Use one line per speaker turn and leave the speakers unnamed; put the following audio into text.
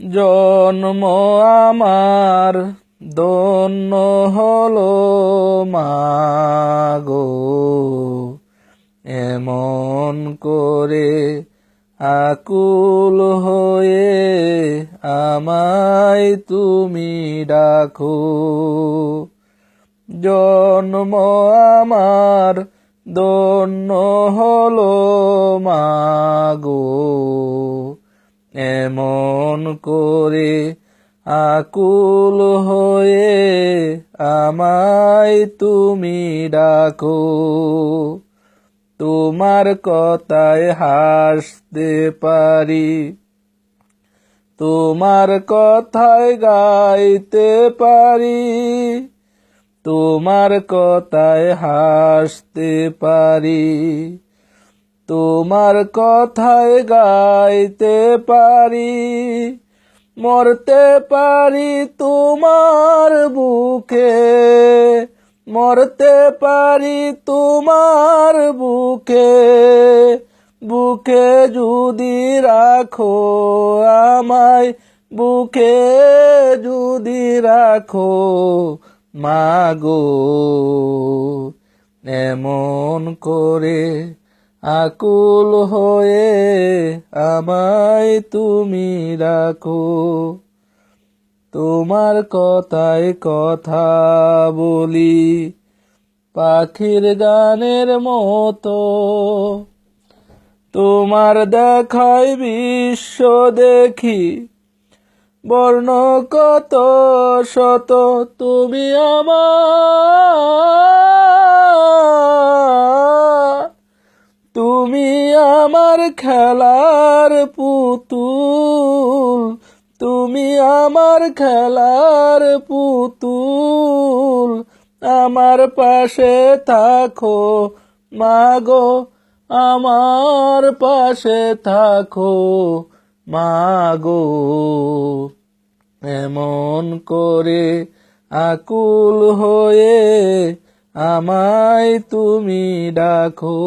জন্ম আমার দন্য হলো মাগো। এমন করে আকুল হয়ে আমায় তুমি ডাকো। জন্ম আমার দন্য হলো মাগো। এমন করে আকুল হয়ে আমায় তুমি ডাকো। তোমার কথায় হাসতে পারি, তোমার কথায় গাইতে পারি, তোমার কথায় হাসতে পারি। তোমার কথায় গাইতে পারি, মরতে পারি তোমার বুকে, মরতে পারি তোমার বুকে বুকে যদি রাখো আমায়, বুকে যদি রাখো মাগো, এমন করে আকুল হয়ে আমায় তুমি রাখো। তোমার কথায় কথা বলি, পাখির গানের মতো। তোমার দেখায় বিশ্ব দেখি, বর্ণ কত শত তুমি আমার তুমি আমার খেলার পুতুল, তুমি আমার খেলার পুতুল। আমার পাশে থাকো, মাগো, আমার পাশে থাকো, মাগো। এমন করে আকুল হয়ে আমায় তুমি ডাকো।